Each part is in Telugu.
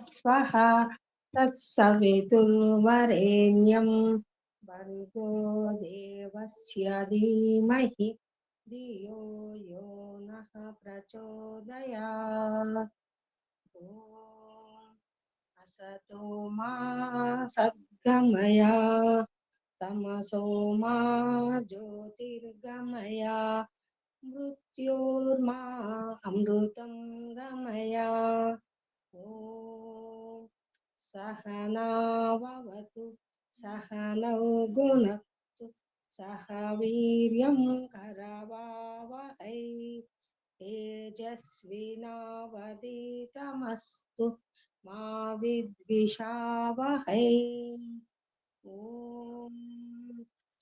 स्वः तत्सवितुर्वरेण्यं भर्गो देवस्य धीमहि धियो यो नः प्रचोदयात् ॐ असतो मा सद्गमया तमसो मा ज्योतिर्गमया मृत्योर्मा अमृतं गमया ॐ सहनावतु सहनौ गुणक्तु सह वीर्यं करवावहै तेजस्विनावधीतमस्तु मा विद्विषावहै ॐ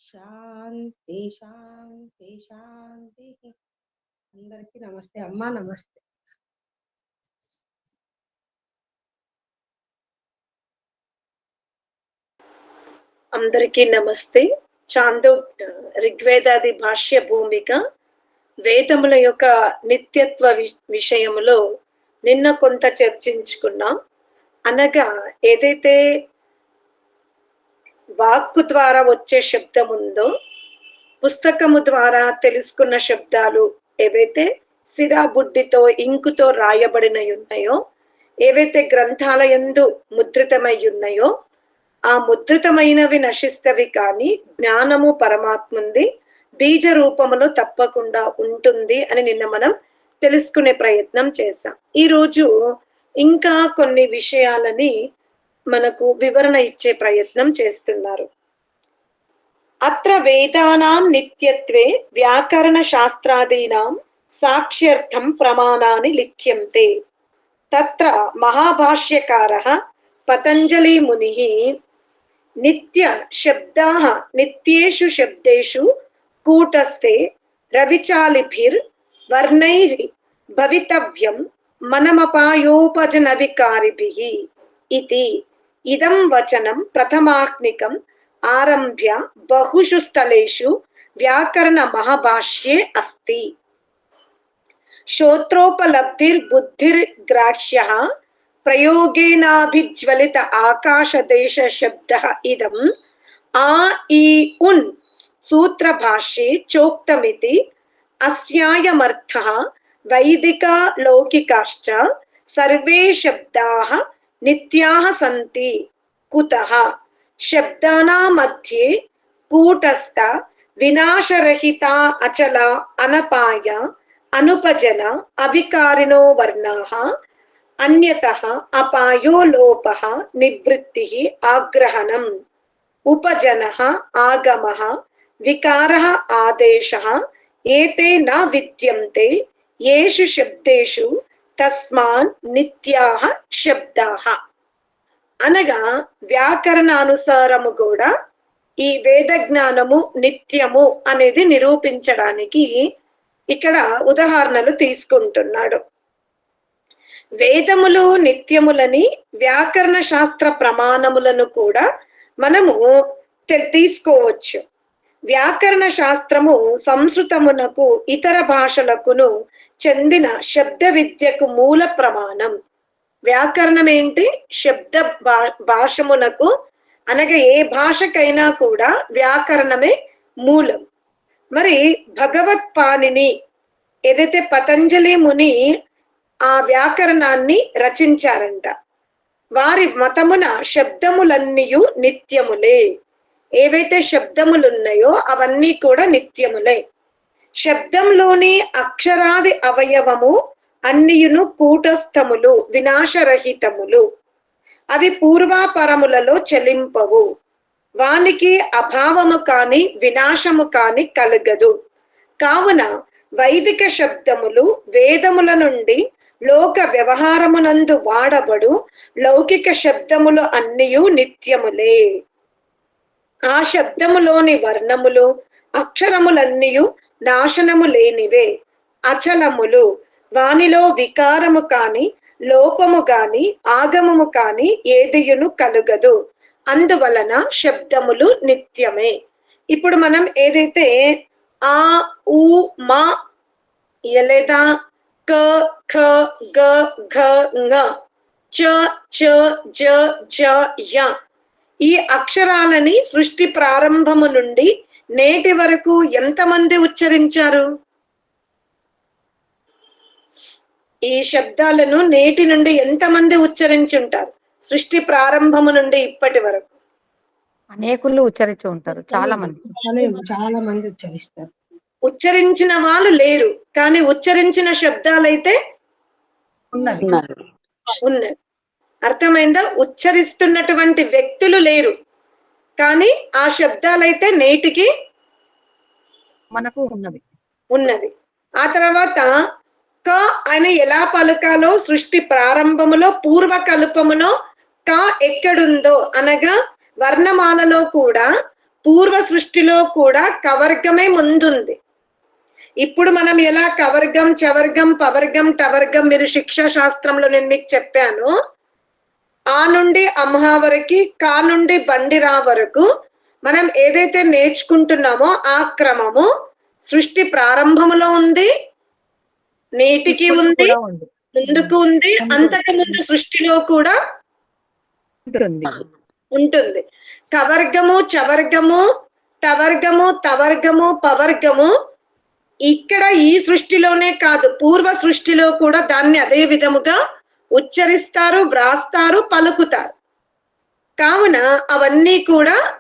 శాంతి శాంతి శాంతి అందరికీ నమస్తే అమ్మా నమస్తే అందరికీ నమస్తే చాందో ఋగ్వేదాది భాష్య భూమిక వేదముల యొక్క నిత్యత్వ విషయములో నిన్న కొంత చర్చించుకున్నాం. అనగా ఏదైతే వాక్కు ద్వారా వచ్చే శబ్దం ఉందో పుస్తకము ద్వారా తెలుసుకున్న శబ్దాలు ఏవైతే సిరా బుడ్డితో ఇంకుతో రాయబడిన ఉన్నాయో ఏవైతే గ్రంథాలయందు ముద్రితమై ఉన్నాయో ఆ ముద్రితమైనవి నశిస్తవి కానీ జ్ఞానము పరమాత్మంది. బీజ రూపములో తప్పకుండా ఉంటుంది అని నిన్న మనం తెలుసుకునే ప్రయత్నం చేశాం. ఈ రోజు ఇంకా కొన్ని విషయాలని మనకు వివరణ ఇచ్చే ప్రయత్నం చేస్తున్నారు. అత్ర వేదానాం నిత్యత్వే వ్యాకరణ శాస్త్రాదీనాం సాక్ష్యర్థం ప్రమాణాని లిఖ్యంతే. తత్ర మహాభాష్యకార పతంజలి మునిः నిత్య శబ్దాः నిత్యేషు శబ్దేషు కూటస్థే రవిచాలిభిర్ వర్ణైః భవితవ్యం మనమపాయోపజనవికారిభిः ఇతి ఇదం వచనం ప్రథమాక్నికం ఆరంభ్య బహుషు స్థలేషు వ్యాకరణ మహాభాష్యే అస్తి श्रोत्रोपलब्धिर्बुद्धिर्ग्राह्यः प्रयोगेनाभिज्वलित आकाशदेशशब्दः इदम् आ इ उन् సూత్రభాష్యే చోక్తమితి అస్యాయమర్థ వైదికా లౌకికాశ్చ సర్వే శబ్దాః నిత్యాः సంతి కుతః శబ్దానాం మధ్యే కూటస్థ వినాశరహిత అచల అనపాయ అనుపజన అభికారిణో వర్ణాః అన్యతః అపాయో లోపః నివృత్తిః ఆగ్రహణం ఉపజనః ఆగమః వికారः ఆదేశ ఏతే న విద్యంతే ఏషు శబ్దేషు తస్మాన్ నిత్యా శబ్దాః అనగా వ్యాకరణానుసారము కూడా ఈ వేద జ్ఞానము నిత్యము అనేది నిరూపించడానికి ఇక్కడ ఉదాహరణలు తీసుకుంటున్నాడు. వేదములు నిత్యములని వ్యాకరణ శాస్త్ర ప్రమాణములను కూడా మనము తీసుకోవచ్చు. వ్యాకరణ శాస్త్రము సంస్కృతమునకు ఇతర భాషలకును చెందిన శబ్ద విద్యకు మూల ప్రమాణం. వ్యాకరణం ఏంటి? శబ్ద భాషమునకు అనగా ఏ భాషకైనా కూడా వ్యాకరణమే మూలం. మరి భగవత్పాణిని ఏదైతే పతంజలి ముని ఆ వ్యాకరణాన్ని రచించారంట వారి మతమున శబ్దములన్నీయు నిత్యములే. ఏవైతే శబ్దములు ఉన్నాయో అవన్నీ కూడా నిత్యములే. శబ్దంలోని అక్షరాది అవయవము అన్నియును కూటస్థములు వినాశరహితములు. అవి పూర్వాపరములలో చెలింపవు. వానికి అభావము కాని వినాశము కాని కలగదు. కావున వైదిక శబ్దములు వేదముల నుండి లోక వ్యవహారమునందు వాడబడు లౌకిక శబ్దములు అన్నియు నిత్యములే. ఆ శబ్దములోని వర్ణములు అక్షరములన్నీయు నాశనము లేనివే. అచలములు వానిలో వికారము కాని లోపము గాని ఆగమము కాని ఏదియును కలుగదు. అందువలన శబ్దములు నిత్యమే. ఇప్పుడు మనం ఏదైతే ఆ ఊ మా లేదా క ఖ గ ఘ ङ చ చ జ జ య ఈ అక్షరాలని సృష్టి ప్రారంభము నుండి నేటి వరకు ఎంతమంది ఉచ్చరించారు? ఈ శబ్దాలను నేటి నుండి ఎంతమంది ఉచ్చరించుంటారు? సృష్టి ప్రారంభము నుండి ఇప్పటి వరకు. అనేకులు ఉచ్చరించి ఉంటారు చాలా మంది. చాలా- మంది ఉచ్చరిస్తారు. ఉచ్చరించిన వాళ్ళు లేరు కానీ ఉచ్చరించిన శబ్దాలైతే ఉన్నది ఉన్నది అర్థమైందా? ఉచ్చరిస్తున్నటువంటి వ్యక్తులు లేరు. కానీ ఆ శబ్దాలైతే నేటికి మనకు ఉన్నది ఉన్నది ఆ తర్వాత క అని ఎలా పలుకాలో సృష్టి ప్రారంభములో పూర్వ కల్పములో క ఎక్కడుందో అనగా వర్ణమాలలో కూడా పూర్వ సృష్టిలో కూడా కవర్గమే ముందుంది. ఇప్పుడు మనం ఎలా కవర్గం చవర్గం పవర్గం టవర్గం మీరు శిక్షా శాస్త్రంలో నేను మీకు చెప్పాను. ఆ నుండి అమ్హా వరకు కా నుండి బండిరా వరకు మనం ఏదైతే నేర్చుకుంటున్నామో ఆ క్రమము సృష్టి ప్రారంభములో ఉంది నేటికి ఉంది ముందుకు ఉంది అంతకు ముందు సృష్టిలో కూడా ఉంటుంది. కవర్గము చవర్గము టవర్గము తవర్గము పవర్గము ఇక్కడ ఈ సృష్టిలోనే కాదు పూర్వ సృష్టిలో కూడా దాన్ని అదే విధముగా ఉచ్చరిస్తారు వ్రాస్తారు పలుకుతారు. కావున అవన్నీ కూడా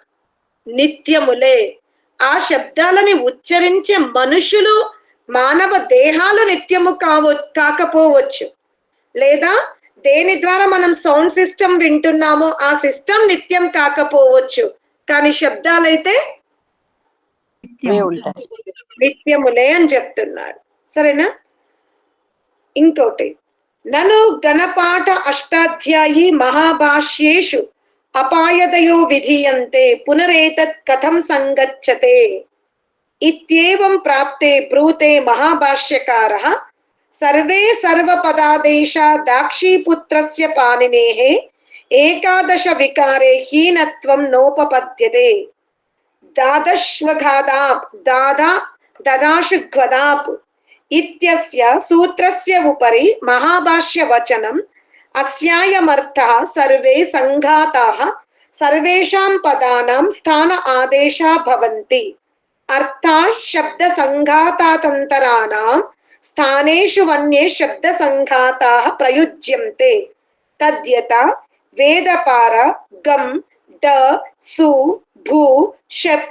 నిత్యములే. ఆ శబ్దాలని ఉచ్చరించే మనుషులు మానవ దేహాలు నిత్యము కావ కాకపోవచ్చు. లేదా దేని ద్వారా మనం సౌండ్ సిస్టమ్ వింటున్నామో ఆ సిస్టమ్ నిత్యం కాకపోవచ్చు. కానీ శబ్దాలైతే నిత్యములే. అని చెప్తున్నాడు. సరేనా? ఇంకోటి. ननु गणपाठ अष्टाध्यायी महाभाष्येषु अपायतयो विधीयन्ते, पुनरेतत् कथं सङ्गच्छते? इत्येवं प्राप्ते ब्रूते महाभाष्यकारः, सर्वे सर्वपदादेशा दाक्षीपुत्रस्य पाणिनेः एकादशविकारे हीनत्वं नोपपद्यते। दादश्वघादाप् दादा ददाशुघ्वदाप् దదాశుఘ్వదాప్ ఇత్యస్య సూత్రస్య ఉపరి మహాభాష్య వచనం అస్యాయమర్థः సర్వే సంఘాతాः సర్వేషాం పదానాం స్థాన ఆదేశా భవంతి అర్థాత్ శబ్ద సంఘాతాతంతరాణాం స్థానేషు వన్యే శబ్ద సంఘాతాः ప్రయుజ్యంతే తద్యత వేదపార గం డ సు భూ షప్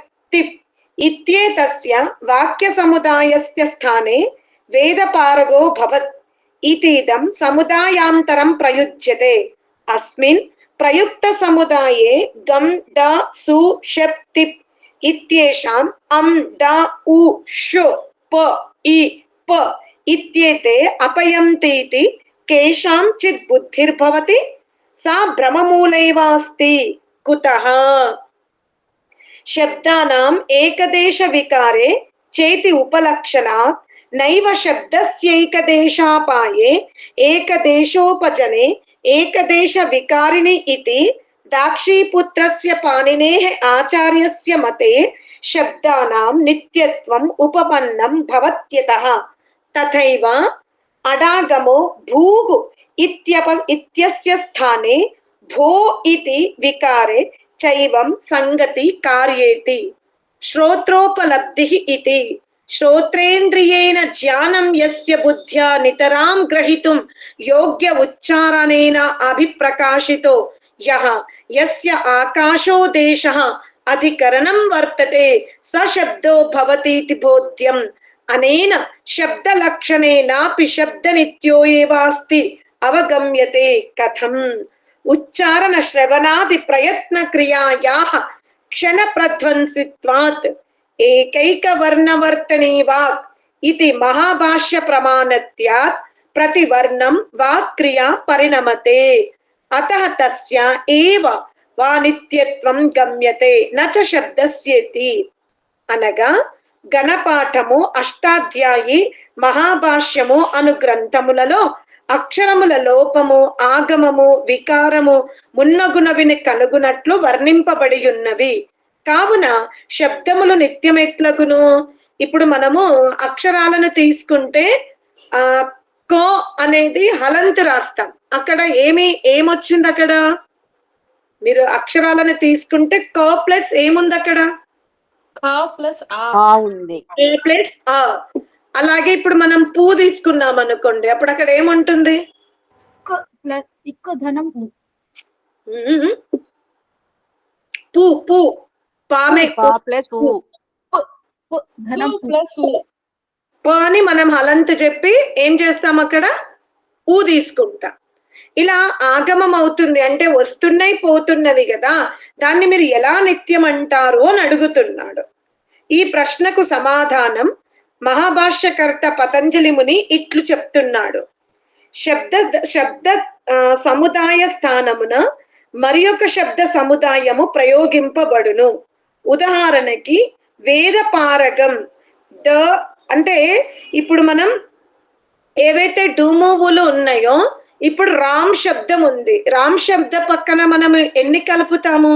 తిప్ ఇత్యేతస్య వేదపారగో భవత్ ఇతీదం సముదాయాంతరం ప్రయుజ్యతే అస్మిన్ ప్రయుక్త సముదాయే గం డ సు షప్ తిప్ ఇత్యేషాం అం డ ఉ షు ప ఇ ప ఇత్యేతే అపయంతీతి కేషాం కేషాంచిత్ బుద్ధిర్భవతి సా భ్రమమూలైవాస్తి కుతః శబ్దానాం ఏకదేశ వికారే చేతి ఉపలక్షణాత్ नैव शब्दस्यैकदेशापाये, एकदेशोपजने, एकदेशविकारिणि इति दाक्षीपुत्रस्य पाणिनेः आचार्यस्य मते शब्दानां नित्यत्वम् उपपन्नं भवत्यतः। तथैव अडागमो भूः इत्यप, इत्यस्य स्थाने भो इति विकारे चैवं सङ्गति कार्येति। श्रोत्रोपलब्धिः इति। श्रोत्रेन्द्रियेण ज्ञानं यस्य बुद्ध्या नितरां ग्रहितुं योग्य उच्चारणेन अभिप्रकाशितो। यः यस्य आकाशो देशः अधिकरणं वर्तते, स शब्दो भवतीति बोध्यम्। अनेन शब्दलक्षणेनापि शब्दनित्यो एवास्ति, अवगम्यते कथम्। उच्चारणश्रवणादिप्रयत्नक्रियायाः क्षणप्रध्वंसित्वात्। ఏకైక వర్ణవర్తనే వాక్ ఇది మహాభాష్య ప్రమాణత్యాత్ ప్రతివర్ణం వాక్ క్రియా పరిణమతే. అత తస్య ఏవ వా నిత్యత్వం గమ్యతే నచ శబ్దస్యేతి. అనగా గణపాఠము అష్టాధ్యాయి మహాభాష్యము అను గ్రంథములలో అక్షరముల లోపము ఆగమము వికారము మున్నగునవిని కనుగునట్లు వర్ణింపబడి ఉన్నవి కావున శబ్దములు నిత్యమెట్లగును. ఇప్పుడు మనము అక్షరాలను తీసుకుంటే ఆ కో అనేది హలంతు రాస్తాం. అక్కడ ఏమి ఏమొచ్చింది అక్కడ మీరు అక్షరాలను తీసుకుంటే క ప్లస్ ఏముంది అక్కడ ప్లస్ ఆ. అలాగే ఇప్పుడు మనం పూ తీసుకున్నాం అనుకోండి అప్పుడు అక్కడ ఏముంటుంది. పూ పూ. పామే ప్లస్ ఊ. ధనం టూ ప్లస్ ఊ. ప అని మనం హలంత్ చెప్పి ఏం చేస్తాం అక్కడ? ఊ తీసుకుంటాం. ఇలా ఆగమం అవుతుంది అంటే వస్తున్నాయి పోతున్నవి కదా. దాన్ని మీరు ఎలా నిత్యం అంటారు అని అడుగుతున్నాడు. ఈ ప్రశ్నకు సమాధానం మహాభాష్యకర్త పతంజలి ముని ఇట్లు చెప్తున్నాడు. శబ్ద శబ్ద సముదాయ స్థానమున మరి ఒక శబ్ద సముదాయము ప్రయోగింపబడును. ఉదాహరణకి వేద పారగం డ అంటే ఇప్పుడు మనం ఏవైతే డూమోవులు ఉన్నాయో ఇప్పుడు రామ్ శబ్దం ఉంది. రామ్ శబ్ద పక్కన మనం ఎన్ని కలుపుతాము?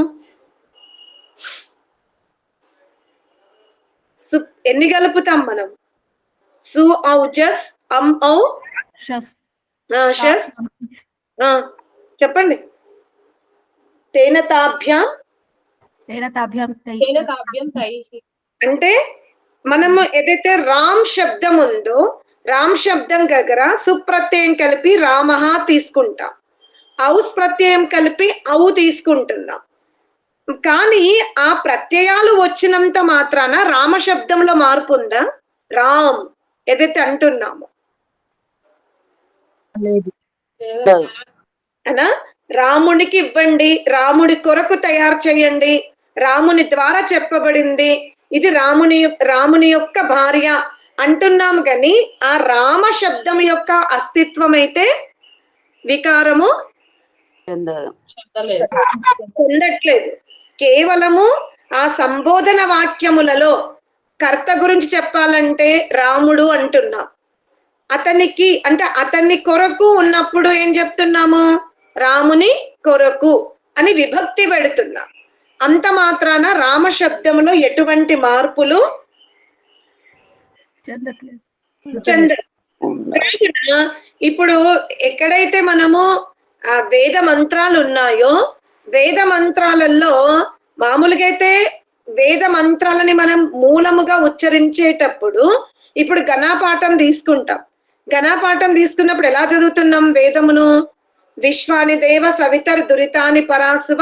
సు ఎన్ని కలుపుతాం మనం? సు ఔ జస్ అం ఔ? షస్. చెప్పండి. తేన తాభ్యాం అంటే మనము ఏదైతే రామ్ శబ్దం ఉందో రామ్ శబ్దం దగ్గర సుప్రత్యయం కలిపి రామహ తీసుకుంటాం. ఔస్ ప్రత్యయం కలిపి ఔ తీసుకుంటున్నాం. కానీ ఆ ప్రత్యయాలు వచ్చినంత మాత్రాన రామ శబ్దంలో మార్పు ఉందా? రామ్ ఏదైతే అంటున్నామో. లేదు. అనా? రామునికి ఇవ్వండి రాముడి కొరకు తయారు చేయండి. రాముని ద్వారా చెప్పబడింది. ఇది రాముని రాముని యొక్క భార్య అంటున్నాం కానీ ఆ రామ శబ్దం యొక్క అస్తిత్వం అయితే వికారము పొందట్లేదు కేవలము ఆ సంబోధన వాక్యములలో కర్త గురించి చెప్పాలంటే రాముడు అంటున్నాం. అతనికి అంటే అతన్ని కొరకు ఉన్నప్పుడు ఏం చెప్తున్నాము? రాముని కొరకు అని విభక్తి పెడుతున్నాం. అంత మాత్రాన రామ శబ్దములో ఎటువంటి మార్పులు? చెందట్లేదు చెంద ఉండదు. కావున ఇప్పుడు ఎక్కడైతే మనము ఆ వేద మంత్రాలు ఉన్నాయో వేద మంత్రాలలో మామూలుగా అయితే వేద మంత్రాలని మనం మూలముగా ఉచ్చరించేటప్పుడు ఇప్పుడు ఘనాపాఠం తీసుకుంటాం. ఘనాపాఠం తీసుకున్నప్పుడు ఎలా చదువుతున్నాం వేదమును? విశ్వాని దేవ సవితర్ దురితాని పరాసువ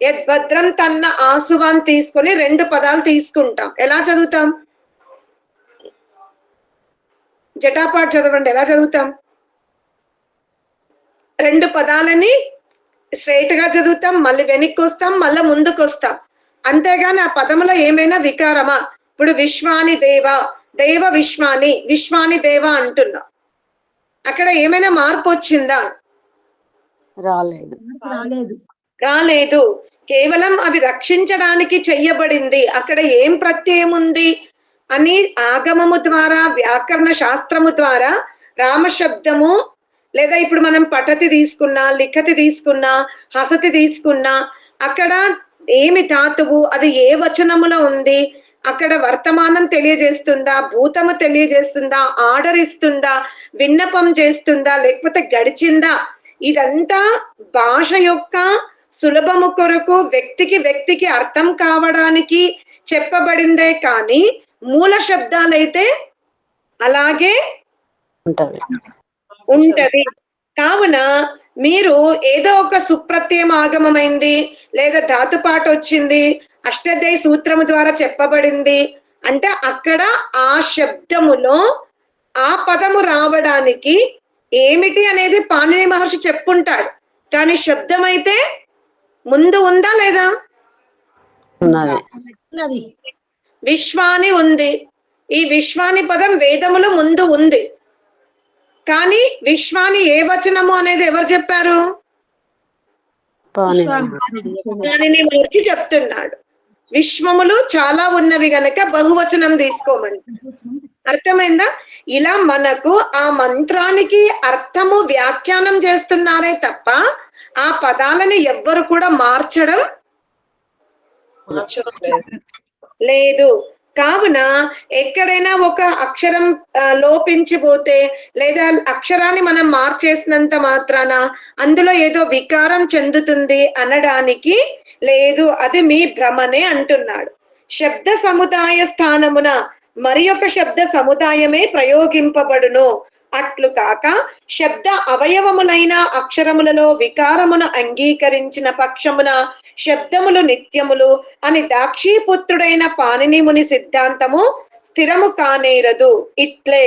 యద్భద్రం తన్న ఆసువ అని తీసుకొని రెండు పదాలు తీసుకుంటాం. ఎలా చదువుతాం? జటాపాట్ చదవండి ఎలా చదువుతాం? రెండు పదాలని స్ట్రైట్గా చదువుతాం మళ్ళీ వెనక్కి వస్తాం మళ్ళీ ముందుకు వస్తాం అంతేగాని ఆ పదములో ఏమైనా వికారమా? ఇప్పుడు విశ్వాని దేవ దేవ విశ్వాని విశ్వాని దేవ అంటున్నాం. అక్కడ ఏమైనా మార్పు వచ్చిందా? రాలేదు. రాలేదు. రాలేదు. కేవలం అవి రక్షించడానికి చెయ్యబడింది. అక్కడ ఏం ప్రత్యయం ఉంది అని ఆగమము ద్వారా వ్యాకరణ శాస్త్రము ద్వారా రామశబ్దము లేదా ఇప్పుడు మనం పఠతి తీసుకున్నా లిఖతి తీసుకున్నా హసతి తీసుకున్నా అక్కడ ఏమి ధాతువు అది ఏ వచనములో ఉంది? అక్కడ వర్తమానం తెలియజేస్తుందా? భూతము తెలియజేస్తుందా? ఆర్డర్ ఇస్తుందా? విన్నపం చేస్తుందా? లేకపోతే గడిచిందా? ఇదంతా భాష యొక్క సులభము కొరకు వ్యక్తికి వ్యక్తికి అర్థం కావడానికి చెప్పబడిందే కానీ మూల శబ్దాలైతే అలాగే ఉంటది ఉంటది. కావున మీరు ఏదో ఒక సుప్రత్యయం ఆగమమైంది లేదా ధాతుపాట వచ్చింది అష్టదయ సూత్రము ద్వారా చెప్పబడింది అంటే అక్కడ ఆ శబ్దములో ఆ పదము రావడానికి ఏమిటి అనేది పాణిని మహర్షి చెప్పుంటాడు. కానీ శబ్దం అయితే ముందు ఉందా లేదా? ఉన్నది. విశ్వాని ఉంది. ఈ విశ్వాని పదం వేదములో ముందు ఉంది. కానీ విశ్వాని ఏ వచనము అనేది ఎవరు చెప్పారు. దానిని మహర్షి చెప్తున్నాడు. విశ్వములు చాలా ఉన్నవి గనక బహువచనం తీసుకోమని అర్థమైందా? ఇలా మనకు ఆ మంత్రానికి అర్థము వ్యాఖ్యానం చేస్తున్నారే తప్ప ఆ పదాలని ఎవ్వరు కూడా మార్చడం లేదు. కావున ఎక్కడైనా ఒక అక్షరం లోపించిపోతే లేదా అక్షరాన్ని మనం మార్చేసినంత మాత్రాన అందులో ఏదో వికారం చెందుతుంది అనడానికి లేదు అది మీ భ్రమనే అంటున్నాడు. శబ్ద సముదాయ స్థానమున మరి ఒక శబ్ద సముదాయమే ప్రయోగింపబడును. అట్లు కాక శబ్ద అవయవములైన అక్షరములలో వికారమును అంగీకరించిన పక్షమున శబ్దములు నిత్యములు అని దాక్షీపుత్రుడైన పాణిని ముని సిద్ధాంతము స్థిరము కానేరదు. ఇట్లే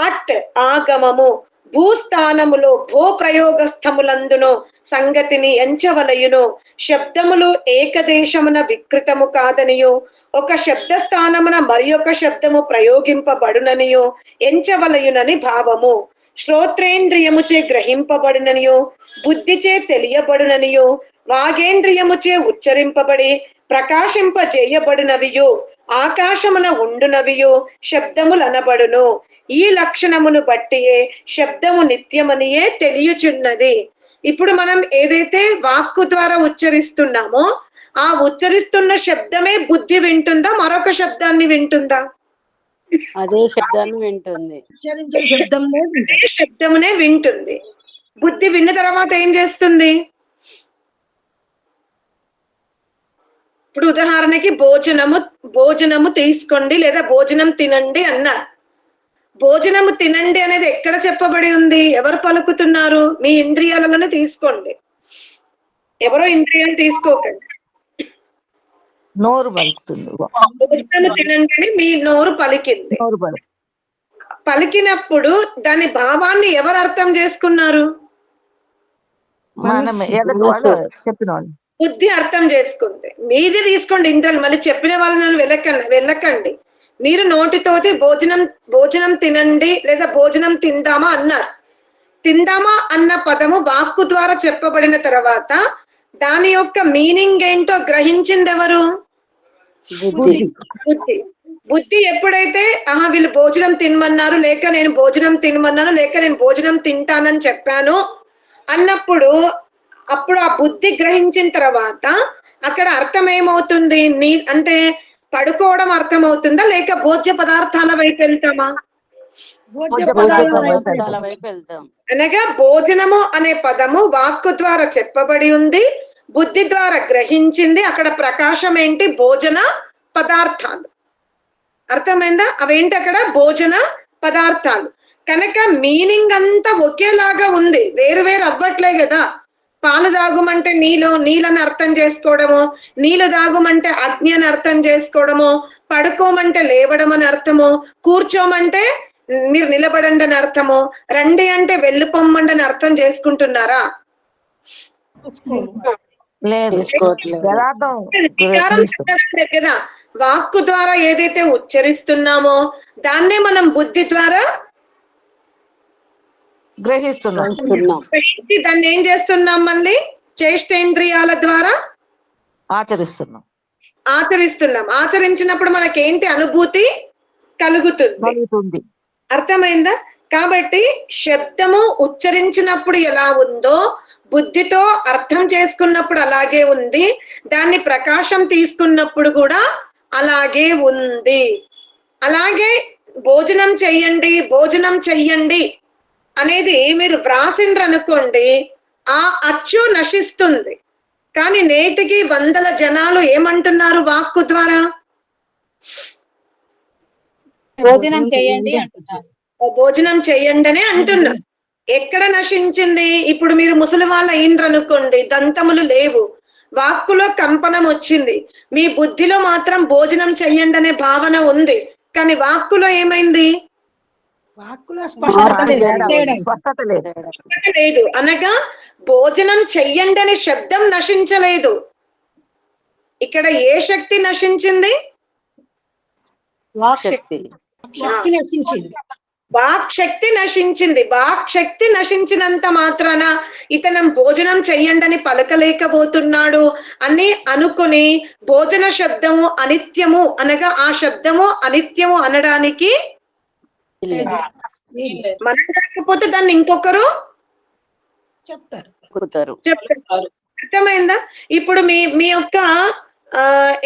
అట్ ఆగమము భూస్థానములో భూ ప్రయోగస్థములందును సంగతిని ఎంచవలయును. శబ్దములు ఏకదేశమున వికృతము కాదనియు. ఒక శబ్ద స్థానమున మరి ఒక శబ్దము ప్రయోగింపబడుననియు. ఎంచవలయునని భావము. శ్రోత్రేంద్రియముచే గ్రహింపబడిననియు. బుద్ధిచే తెలియబడుననియు. వాగేంద్రియముచే ఉచ్చరింపబడి ప్రకాశింపజేయబడినవియు. ఆకాశమున ఉండునవియు. శబ్దములనబడును. ఈ లక్షణమును బట్టియే శబ్దము నిత్యమనియే తెలియచున్నది. ఇప్పుడు మనం ఏదైతే వాక్కు ద్వారా ఉచ్చరిస్తున్నామో ఆ ఉచ్చరిస్తున్న శబ్దమే బుద్ధి వింటుందా? మరొక శబ్దాన్ని వింటుందా? అదే శబ్దాన్ని వింటుంది. శబ్దమునే వింటుంది. బుద్ధి విన్న తర్వాత ఏం చేస్తుంది? ఇప్పుడు ఉదాహరణకి భోజనము భోజనము తీసుకోండి లేదా భోజనం తినండి అన్నారు. భోజనము తినండి అనేది ఎక్కడ చెప్పబడి ఉంది? ఎవరు పలుకుతున్నారు? మీ ఇంద్రియాలలోనే తీసుకోండి. ఎవరో ఇంద్రియాలు తీసుకోకండి. నోరు పలుకుతుంది. భోజనము తినండి అని మీ నోరు పలికింది. పలికినప్పుడు దాని భావాన్ని ఎవరు అర్థం చేసుకున్నారు? బుద్ధి అర్థం చేసుకుంది. మీది తీసుకోండి ఇంద్రాలు. మళ్ళీ చెప్పిన వాళ్ళని వెళ్ళకండి. వెళ్ళకండి. మీరు నోటితోటి భోజనం భోజనం తినండి లేదా భోజనం తిందామా అన్నారు. తిందామా అన్న పదము వాక్కు ద్వారా చెప్పబడిన తర్వాత దాని యొక్క మీనింగ్ ఏంటో గ్రహించింది ఎవరు బుద్ధి. బుద్ధి ఎప్పుడైతే ఆహా వీళ్ళు భోజనం తినమన్నారు లేక నేను భోజనం తినమన్నాను లేక నేను భోజనం తింటానని చెప్పాను అన్నప్పుడు అప్పుడు ఆ బుద్ధి గ్రహించిన తర్వాత అక్కడ అర్థం ఏమవుతుంది? నీ అంటే పడుకోవడం అర్థమవుతుందా? లేక భోజ్య పదార్థాల వైపు వెళ్తామా? అనగా భోజనము అనే పదము వాక్కు ద్వారా చెప్పబడి ఉంది. బుద్ధి ద్వారా గ్రహించింది. అక్కడ ప్రకాశం ఏంటి? భోజన పదార్థాలు. అర్థమైందా? అవేంటి అక్కడ? భోజన పదార్థాలు. కనుక మీనింగ్ అంతా ఒకేలాగా ఉంది. వేరు వేరు అవ్వట్లే కదా. పాలు దాగుమంటే నీళ్ళు నీళ్ళని అర్థం చేసుకోవడము నీళ్ళు దాగుమంటే అగ్ని అని అర్థం చేసుకోవడము పడుకోమంటే లేవడం అని అర్థము కూర్చోమంటే మీరు నిలబడండి అని అర్థము రండి అంటే వెళ్ళిపోమ్మండి అని అర్థం చేసుకుంటున్నారా? కదా వాక్కు ద్వారా ఏదైతే ఉచ్చరిస్తున్నామో దాన్నే మనం బుద్ధి ద్వారా గ్రహిస్తున్నాం. గ్రహించి దాన్ని ఏం చేస్తున్నాం మళ్ళీ? చేష్టేంద్రియాల ద్వారా? ఆచరిస్తున్నాం. ఆచరిస్తున్నాం. ఆచరించినప్పుడు మనకేంటి అనుభూతి కలుగుతుంది? కలుగుతుంది. అర్థమైందా? కాబట్టి శబ్దము ఉచ్చరించినప్పుడు ఎలా ఉందో బుద్ధితో అర్థం చేసుకున్నప్పుడు అలాగే ఉంది. దాన్ని ప్రకాశం తీసుకున్నప్పుడు కూడా అలాగే ఉంది. అలాగే భోజనం చెయ్యండి భోజనం చెయ్యండి. అనేది మీరు వ్రాసిండ్రు అనుకోండి ఆ అచ్చు నశిస్తుంది. కానీ నేటికి వందల జనాలు ఏమంటున్నారు వాక్కు ద్వారా? భోజనం చేయండి అంటున్నారు. భోజనం చెయ్యండి అని అంటున్నా. ఎక్కడ నశించింది? ఇప్పుడు మీరు ముసలి వాళ్ళు అయిండ్రు అనుకోండి దంతములు లేవు. వాక్కులో కంపనం వచ్చింది. మీ బుద్ధిలో మాత్రం భోజనం చెయ్యండి అనే భావన ఉంది. కానీ వాక్కులో ఏమైంది? వాక్కులో స్పష్టత లేదు. అనగా భోజనం చెయ్యండి అనే శబ్దం నశించలేదు. ఇక్కడ ఏ శక్తి నశించింది? వాక్ శక్తి. నశించింది. వాక్ శక్తి నశించింది. వాక్ శక్తి నశించినంత మాత్రాన ఇతనం భోజనం చెయ్యండి అని పలకలేకపోతున్నాడు అని అనుకుని భోజన శబ్దము అనిత్యము అనగా ఆ శబ్దము అనిత్యము అనడానికి. మనం కాకపోతే దాన్ని ఇంకొకరు చెప్తారు. చెప్తారు. అర్థమైందా? ఇప్పుడు మీ మీ యొక్క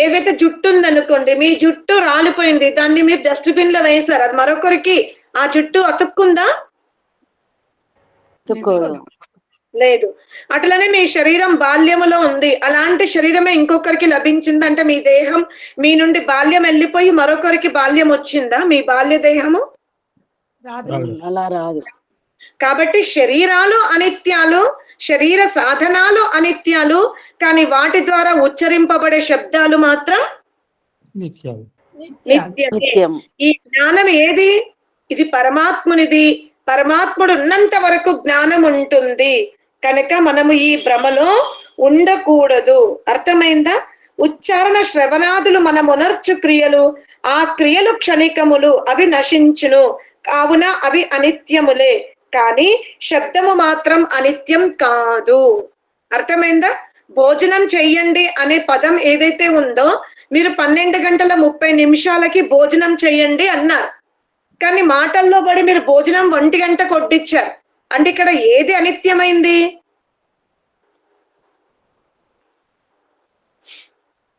ఏదైతే జుట్టు ఉందనుకోండి మీ జుట్టు రాలిపోయింది దాన్ని మీరు డస్ట్బిన్లో వేశారు అది మరొకరికి ఆ జుట్టు అతుక్కుందా? తుక్కోదు లేదు. అట్లనే మీ శరీరం బాల్యములో ఉంది. అలాంటి శరీరమే ఇంకొకరికి లభించిందంటే మీ దేహం మీ నుండి బాల్యం వెళ్ళిపోయి మరొకరికి బాల్యం వచ్చిందా? మీ బాల్య దేహము? రాదు. అలా రాదు. కాబట్టి శరీరాలు అనిత్యాలు శరీర సాధనాలు అనిత్యాలు కానీ వాటి ద్వారా ఉచ్చరింపబడే శబ్దాలు మాత్రం నిత్యాలు. నిత్యం. ఈ జ్ఞానం ఏది? ఇది పరమాత్మునిది. పరమాత్ముడు ఉన్నంత వరకు జ్ఞానం ఉంటుంది. కనుక మనము ఈ భ్రమలో ఉండకూడదు. అర్థమైందా? ఉచ్చారణ శ్రవణాదులు మన మునర్చు క్రియలు ఆ క్రియలు క్షణికములు అవి నశించును. కావున అవి అనిత్యములే. కానీ శబ్దము మాత్రం అనిత్యం కాదు. అర్థమైందా? భోజనం చెయ్యండి అనే పదం ఏదైతే ఉందో మీరు పన్నెండు గంటల ముప్పై నిమిషాలకి భోజనం చెయ్యండి అన్నారు. కానీ మాటల్లో పడి మీరు భోజనం ఒంటి గంట కొట్టించారు అంటే ఇక్కడ ఏది అనిత్యమైంది?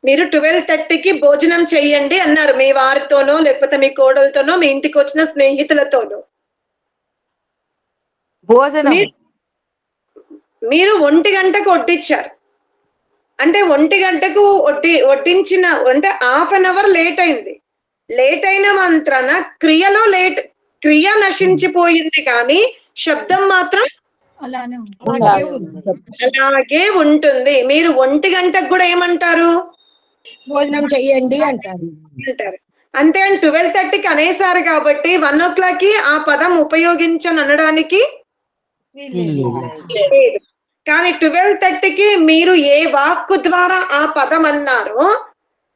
మీరు ట్వెల్వ్ థర్టీకి భోజనం చెయ్యండి అన్నారు. మీ వారితోనో లేకపోతే మీ కోడలతోనో మీ ఇంటికి వచ్చిన స్నేహితులతోనో. భోజనం. మీరు మీరు ఒంటి గంటకు వడ్డించారు అంటే ఒంటి గంటకు వడ్డి వడ్డించిన అంటే హాఫ్ అన్ అవర్ లేట్ అయింది. లేట్ అయిన మంత్రాన క్రియలో లేట్ క్రియ నశించిపోయింది కానీ శబ్దం మాత్రం అలాగే ఉంటుంది. మీరు ఒంటి గంటకు కూడా ఏమంటారు? భోజనం చెయ్యండి అంటారు. అంటారు. అంతే అని ట్వెల్వ్ థర్టీకి అనేసారు కాబట్టి వన్ ఓ క్లాక్కి ఆ పదం ఉపయోగించని అనడానికి కానీ ట్వెల్వ్ థర్టీకి మీరు ఏ వాక్కు ద్వారా ఆ పదం అన్నారో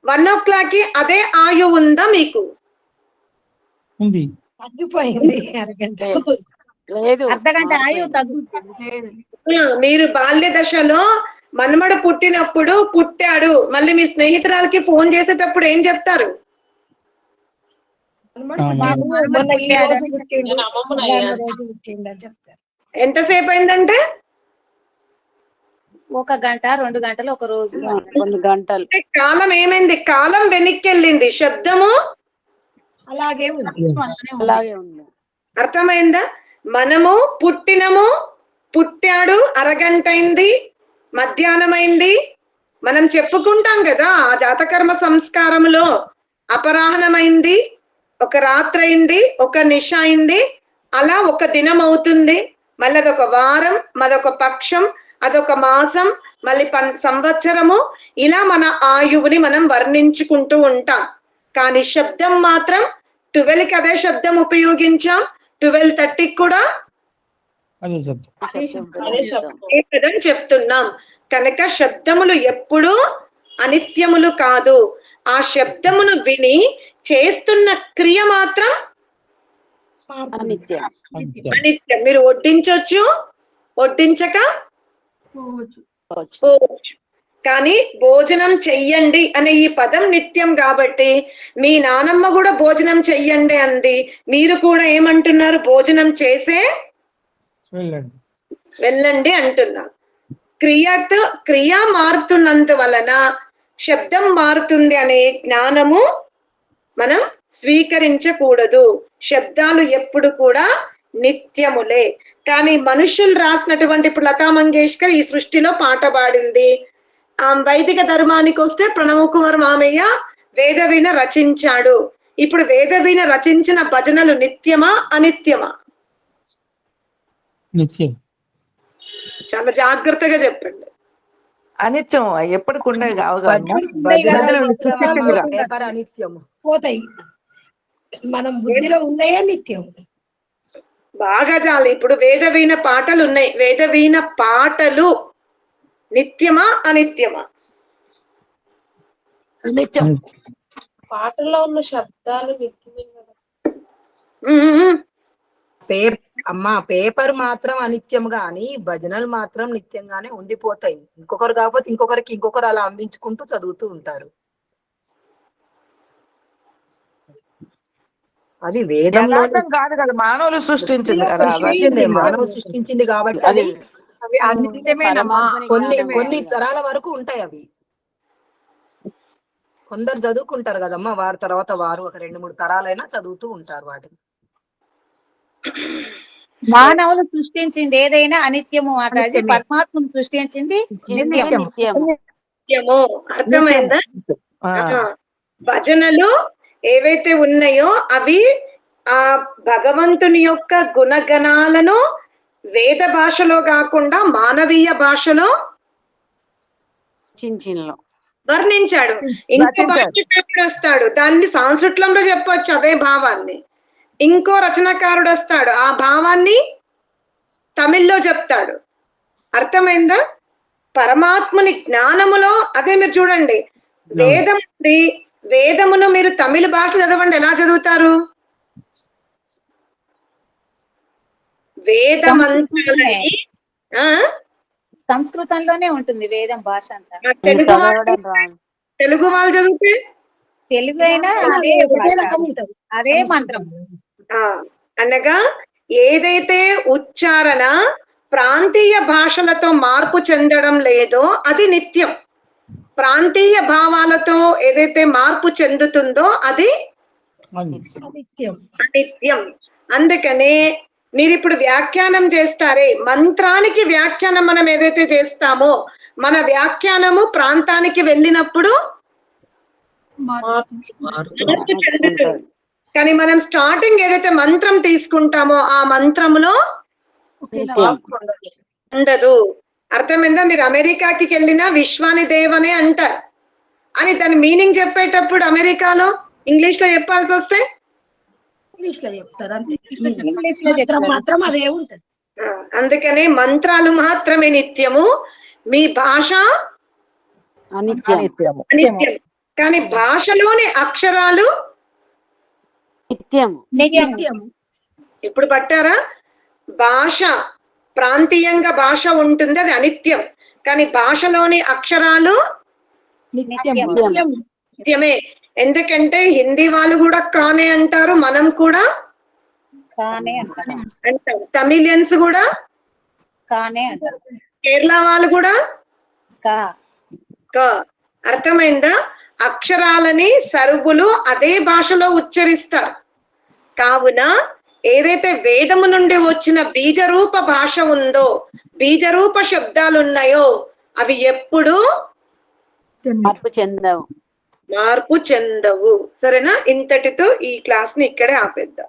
వన్ ఓ క్లాక్కి అదే ఆయు ఉందా మీకు? ఉంది. తగ్గిపోయింది అరగంట. లేదు. అర్ధగంట ఆయు తగ్గుతుంది. లేదు. ఆ, మీరు బాల్య దశలో మన్మడు పుట్టినప్పుడు పుట్టాడు. మళ్ళీ మీ స్నేహితురాలకి ఫోన్ చేసేటప్పుడు ఏం చెప్తారు? ఎంతసేపు అయిందంటే ఒక గంట రెండు గంటలు ఒక రోజు. కొన్ని గంటలు. అంటే కాలం ఏమైంది? కాలం వెనక్కి వెళ్ళింది శబ్దము? అలాగే ఉంది. అలాగే ఉంది. అర్థమైందా? మనము పుట్టినము పుట్టాడు అరగంట అయింది మధ్యాహ్నం అయింది మనం చెప్పుకుంటాం కదా ఆ జాతకర్మ సంస్కారంలో అపరాహ్నమైంది ఒక రాత్రి అయింది ఒక నిష అయింది అలా ఒక దినం అవుతుంది మళ్ళీ అదొక వారం మదొక పక్షం అదొక మాసం మళ్ళీ పన్ సంవత్సరము ఇలా మన ఆయువుని మనం వర్ణించుకుంటూ ఉంటాం. కానీ శబ్దం మాత్రం ట్వెల్వ్కి అదే శబ్దం ఉపయోగించాం ట్వెల్వ్ థర్టీకి కూడా అదే శబ్దం చెప్తున్నాం? కనుక శబ్దములు ఎప్పుడు అనిత్యములు కాదు. ఆ శబ్దమును విని చేస్తున్న క్రియ మాత్రం. అనిత్యం. అనిత్యం. మీరు వడ్డించవచ్చు వడ్డించక? కానీ భోజనం చెయ్యండి అనే ఈ పదం నిత్యం కాబట్టి మీ నానమ్మ కూడా భోజనం చెయ్యండి అంది. మీరు కూడా ఏమంటున్నారు? భోజనం చేసే వెళ్ళండి. వెళ్ళండి అంటున్నా. క్రియతో క్రియ మారుతున్నంత వలన శబ్దం మారుతుంది అనే జ్ఞానము మనం స్వీకరించకూడదు. శబ్దాలు ఎప్పుడు కూడా నిత్యములే. కానీ మనుషులు రాసినటువంటి ఇప్పుడు లతా మంగేష్కర్ ఈ సృష్టిలో పాట పాడింది. ఆ వైదిక ధర్మానికి వస్తే ప్రణవ్ కుమార్ మామయ్య వేదవీణ రచించాడు. ఇప్పుడు వేదవీణ రచించిన భజనలు నిత్యమా అనిత్యమా? నిత్యం. చాలా జాగ్రత్తగా చెప్పండి. అనిత్యం ఎప్పటికి ఉండేవి కావు. పోతాయి. మనం బుద్ధిలో ఉన్నాయే నిత్యం? బాగా చాలు. ఇప్పుడు వేదవీణ పాటలు ఉన్నాయి. వేదవీణ పాటలు నిత్యమా అనిత్యమా? నిత్యం పాటల్లో ఉన్న శబ్దాలు నిత్యమే కదా. ఉమ్, పే అమ్మా పేపర్ మాత్రం అనిత్యం గాని భజనలు మాత్రం నిత్యంగానే ఉండిపోతాయి. ఇంకొకరు కాకపోతే ఇంకొకరికి ఇంకొకరు అలా అందించుకుంటూ చదువుతూ ఉంటారు. అది వేదంలో యథార్థం కాదు కదా మానవులు సృష్టించింది కదా అవన్నీ సృష్టించింది కాబట్టి అది కొన్ని కొన్ని. తరాల వరకు ఉంటాయి అవి. కొందరు చదువుకుంటారు కదమ్మా వారి తర్వాత వారు ఒక రెండు మూడు తరాలైనా చదువుతూ ఉంటారు వాటిని. మానవులు సృష్టించింది ఏదైనా అనిత్యము మాతాజీ. పరమాత్మను సృష్టించింది నిత్యం నిత్యం నిత్యము. అర్థమైందా? భజనలు ఏవైతే ఉన్నాయో అవి ఆ భగవంతుని యొక్క గుణగణాలను వేద భాషలో కాకుండా మానవీయ భాషలో వర్ణించాడు. ఇంకో. భాష్యకారుడు వస్తాడు. దాన్ని సంస్కృతంలో చెప్పొచ్చు అదే భావాన్ని. ఇంకో రచనకారుడు వస్తాడు ఆ భావాన్ని తమిళ్ళో చెప్తాడు. అర్థమైందా? పరమాత్ముని జ్ఞానములో అదే మీరు చూడండి. వేదం వేదమును మీరు తమిళ భాష చదవండి. ఎలా చదువుతారు? సంస్కృతంలోనే ఉంటుంది వేదం భాష అంతా. తెలుగు తెలుగు వాళ్ళు చదివితే? తెలుగు అయినా అదే మంత్రం. అనగా ఏదైతే ఉచ్చారణ ప్రాంతీయ భాషలతో మార్పు చెందడం లేదో అది నిత్యం. ప్రాంతీయ భావాలతో ఏదైతే మార్పు చెందుతుందో అది అనిత్యం. అందుకనే మీరు ఇప్పుడు వ్యాఖ్యానం చేస్తారే మంత్రానికి వ్యాఖ్యానం మనం ఏదైతే చేస్తామో మన వ్యాఖ్యానము ప్రాంతానికి వెళ్ళినప్పుడు మార్పు చెందుతుంది. కానీ మనం స్టార్టింగ్ ఏదైతే మంత్రం తీసుకుంటామో ఆ మంత్రములో నిత్యం ఉండదు. అర్థమైందా? మీరు అమెరికాకి వెళ్ళినా విశ్వాని దేవనే అంటారు. అని దాని మీనింగ్ చెప్పేటప్పుడు అమెరికాలో ఇంగ్లీష్లో చెప్పాల్సి వస్తే? ఇంగ్లీష్లో చెప్తారు అంతే. ఇంగ్లీష్లో మాత్రం చెప్తారు. మాత్రం అదే ఉంటది. ఆ, అందుకనే మంత్రాలు మాత్రమే నిత్యము మీ భాష కానీ భాషలోని అక్షరాలు నిత్యం నిత్యం ఇప్పుడు పట్టారా? భాష ప్రాంతీయంగా భాష ఉంటుంది అది అనిత్యం. కానీ భాషలోని అక్షరాలు నిత్యం నిత్యం నిత్యమే. ఎందుకంటే హిందీ వాళ్ళు కూడా కానే అంటారు మనం కూడా కానే అంటారు. అంటాం. తమిళియన్స్ కూడా కానే అంటారు. కేరళ వాళ్ళు కూడా కా. క. అర్థమైందా? అక్షరాలని సరుబులు అదే భాషలో ఉచ్చరిస్తారు. కావున ఏదైతే వేదము నుండి వచ్చిన బీజరూప భాష ఉందో బీజరూప శబ్దాలు ఉన్నాయో అవి ఎప్పుడు మార్పు చెందవు. మార్పు చెందవు. సరేనా? ఇంతటితో ఈ క్లాస్ని ఇక్కడే ఆపేద్దాం.